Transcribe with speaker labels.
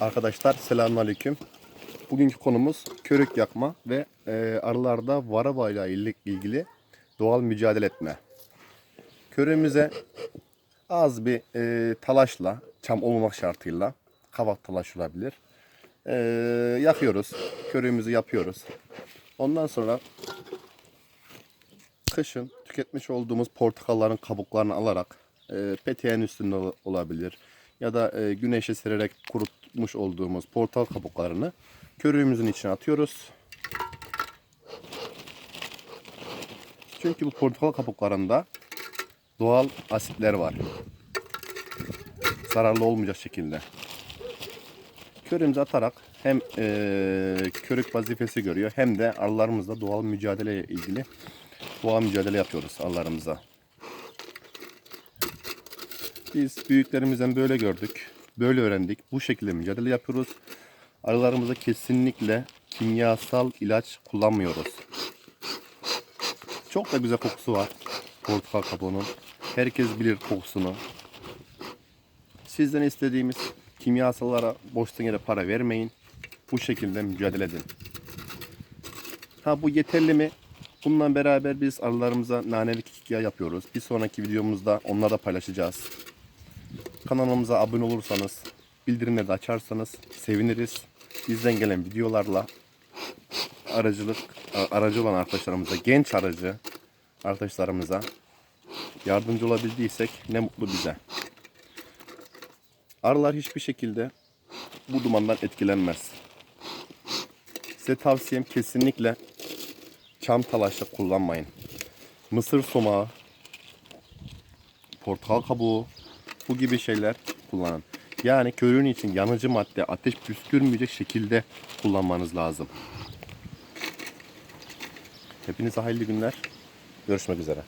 Speaker 1: Arkadaşlar selamünaleyküm. Bugünkü konumuz körük yakma ve e, arılarda varava ile il- ilgili doğal mücadele etme. Körüğümüze az bir e, talaşla, çam olmamak şartıyla, kavak talaş olabilir. E, yakıyoruz. Körüğümüzü yapıyoruz. Ondan sonra kışın tüketmiş olduğumuz portakalların kabuklarını alarak e, peteğin üstünde ol- olabilir ya da e, güneşe sererek kurutmuş olduğumuz portakal kabuklarını körüğümüzün içine atıyoruz. Çünkü bu portakal kabuklarında doğal asitler var. Zararlı olmayacak şekilde. Körüğümüzü atarak hem e, körük vazifesi görüyor hem de arılarımızla doğal mücadele ilgili doğal mücadele yapıyoruz arılarımıza. Biz büyüklerimizden böyle gördük. Böyle öğrendik. Bu şekilde mücadele yapıyoruz. Arılarımıza kesinlikle kimyasal ilaç kullanmıyoruz. Çok da güzel kokusu var. Portakal kabuğunun. Herkes bilir kokusunu. Sizden istediğimiz kimyasallara boştan yere para vermeyin. Bu şekilde mücadele edin. Ha bu yeterli mi? Bununla beraber biz arılarımıza naneli kekik yağı yapıyoruz. Bir sonraki videomuzda onları da paylaşacağız. Kanalımıza abone olursanız, bildirimleri de açarsanız seviniriz. Bizden gelen videolarla aracılık aracı olan arkadaşlarımıza, genç aracı arkadaşlarımıza yardımcı olabildiysek ne mutlu bize. Arılar hiçbir şekilde bu dumandan etkilenmez. Size tavsiyem kesinlikle çam talaşı kullanmayın. Mısır somağı, portakal kabuğu bu gibi şeyler kullanın. Yani körüğün için yanıcı madde ateş püskürmeyecek şekilde kullanmanız lazım. Hepinize hayırlı günler. Görüşmek üzere.